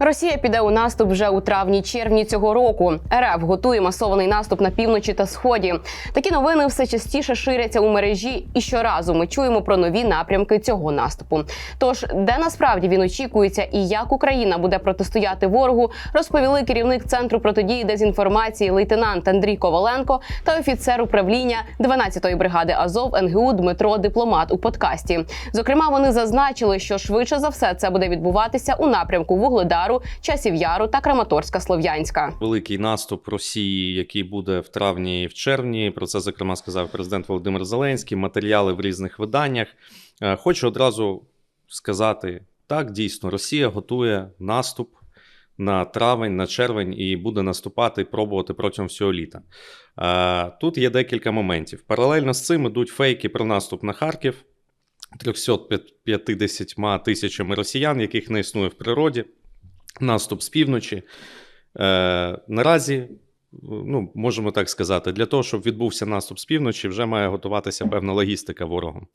Росія піде у наступ вже у травні-червні цього року. РФ готує масований наступ на півночі та сході. Такі новини все частіше ширяться у мережі, і щоразу ми чуємо про нові напрямки цього наступу. Тож, де насправді він очікується і як Україна буде протистояти ворогу, розповіли керівник центру протидії дезінформації лейтенант Андрій Коваленко та офіцер управління 12-ї бригади Азов НГУ Дмитро Дипломат у подкасті. Зокрема, вони зазначили, що швидше за все це буде відбуватися у напрямку Вугледару, Часів Яру та Краматорська Слов'янська. великий наступ Росії, який буде в травні і в червні. Про це зокрема сказав президент Володимир Зеленський. Матеріали в різних виданнях. Е, Хочу одразу сказати: так, дійсно, Росія готує наступ на травень, на червень і буде наступати і пробувати протягом всього літа. Е, Тут є декілька моментів. Паралельно з цим ідуть фейки про наступ на Харків. 350 тисячами росіян, яких не існує в природі, наступ з півночі. Е, наразі, ну, можемо так сказати, для того, щоб відбувся наступ з півночі, вже має готуватися певна логістика ворогом.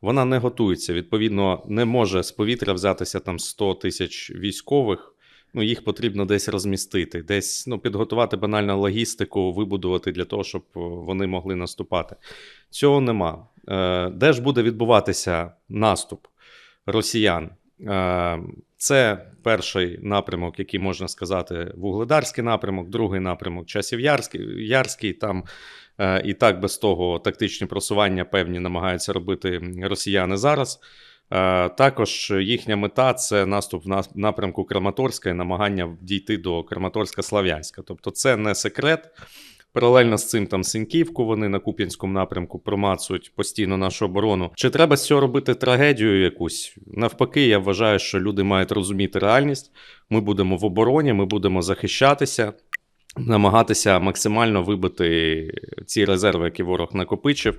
Вона не готується. Відповідно, не може з повітря взятися там 100 тисяч військових. Ну, їх потрібно десь розмістити, десь ну, підготувати банальну логістику, вибудувати для того, щоб вони могли наступати. Цього нема. Е, де ж буде відбуватися наступ росіян? Е, це перший напрямок, який можна сказати, вугледарський напрямок, другий напрямок часів Ярський, Ярський. Там е, і так без того тактичні просування певні намагаються робити росіяни зараз. Е, Також їхня мета це наступ в напрямку Краматорська і намагання дійти до Краматорська-Слав'янська. Тобто, це не секрет. Паралельно з цим там Синьківку вони на Куп'янському напрямку промацують постійно нашу оборону. Чи треба з цього робити трагедію якусь? Навпаки, я вважаю, що люди мають розуміти реальність. Ми будемо в обороні, ми будемо захищатися, намагатися максимально вибити ці резерви, які ворог накопичив.